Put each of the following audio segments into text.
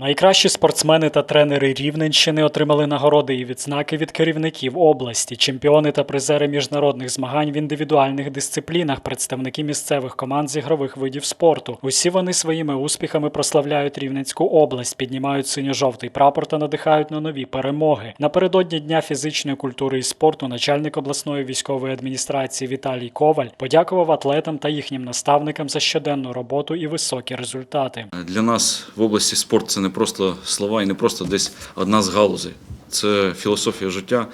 Найкращі спортсмени та тренери Рівненщини отримали нагороди і відзнаки від керівників області, чемпіони та призери міжнародних змагань в індивідуальних дисциплінах, представники місцевих команд з ігрових видів спорту. Усі вони своїми успіхами прославляють Рівненську область, піднімають синьо-жовтий прапор та надихають на нові перемоги. Напередодні дня фізичної культури і спорту начальник обласної військової адміністрації Віталій Коваль подякував атлетам та їхнім наставникам за щоденну роботу і високі результати. Для нас в області спорт це не просто слова і не просто десь одна з галузей. Це філософія життя.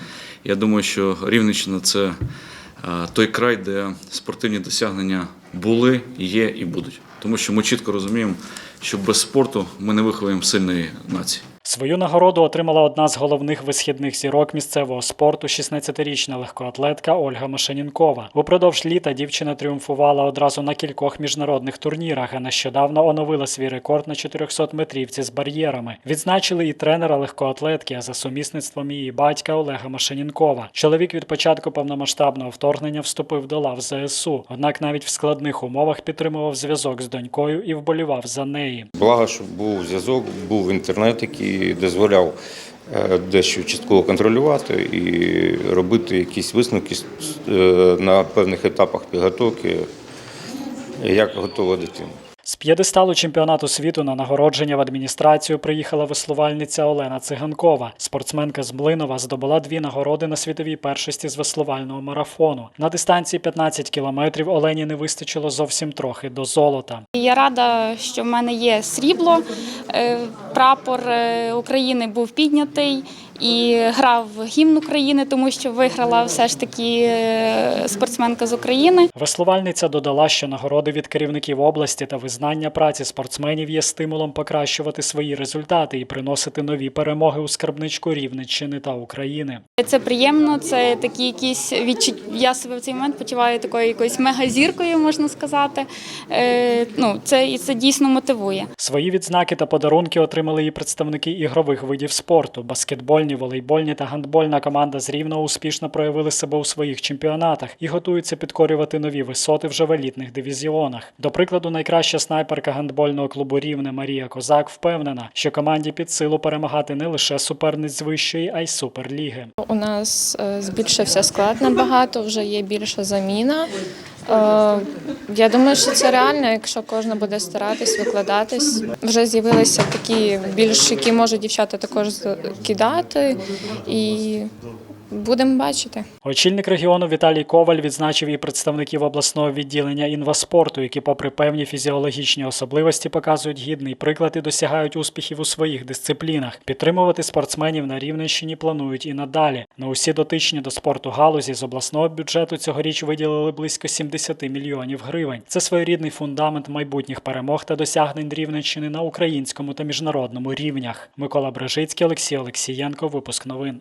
Я думаю, що Рівненщина це е, той край, де спортивні досягнення були, є і будуть. Тому що ми чітко розуміємо, що без спорту ми не виховуємо сильної нації. Свою нагороду отримала одна з головних висхідних зірок місцевого спорту, 16-річна легкоатлетка Ольга Машанінкова. Упродовж літа дівчина тріумфувала одразу на кількох міжнародних турнірах, а нещодавно оновила свій рекорд на 400 метрівці з бар'єрами. Відзначили і тренера легкоатлетки, а за сумісництвом її батька Олега Машанінкова. Чоловік від початку повномасштабного вторгнення вступив до лав ЗСУ, однак навіть в складних умовах підтримував зв'язок з донькою і вболівав за неї. Благо, що був зв'язок, був інтернет, який дозволяв е, дещо частково контролювати і робити якісь висновки е, на певних етапах підготовки, як готова дитина. З п'єдесталу чемпіонату світу на нагородження в адміністрацію приїхала веслувальниця Олена Циганкова. Спортсменка з Млинова здобула дві нагороди на світовій першості з веслувального марафону. На дистанції 15 кілометрів Олені не вистачило зовсім трохи до золота. Я рада, що в мене є срібло. Е, Прапор е, України був піднятий і грав гімн України, тому що виграла все ж таки е, спортсменка з України. Веслувальниця додала, що нагороди від керівників області та визнання праці спортсменів є стимулом покращувати свої результати і приносити нові перемоги у скарбничку Рівненщини та України. Це приємно, це такі якісь відчуття. Я себе в цей момент почуваю такою якоюсь мегазіркою, можна сказати. Е, Ну, це і це дійсно мотивує. Свої відзнаки та подарунки отримали і представники ігрових видів спорту. Баскетбольні, волейбольні та гандбольна команда з Рівного успішно проявили себе у своїх чемпіонатах і готуються підкорювати нові висоти вже в елітних дивізіонах. До прикладу, найкраща снайперка гандбольного клубу Рівне Марія Козак впевнена, що команді під силу перемагати не лише суперниць з вищої, а й суперліги. У нас е, збільшився склад набагато, вже є більша заміна. Е, Я думаю, що це реально, якщо кожна буде старатись, викладатись. Вже з'явилися такі більш, які можуть дівчата також кидати, і будемо бачити. Очільник регіону Віталій Коваль відзначив і представників обласного відділення інваспорту, які, попри певні фізіологічні особливості, показують гідний приклад і досягають успіхів у своїх дисциплінах. Підтримувати спортсменів на Рівненщині планують і надалі. На усі дотичні до спорту галузі з обласного бюджету цьогоріч виділили близько 70 мільйонів гривень. Це своєрідний фундамент майбутніх перемог та досягнень Рівненщини на українському та міжнародному рівнях. Микола Брежицький, Олексій Олексієнко. Випуск новин.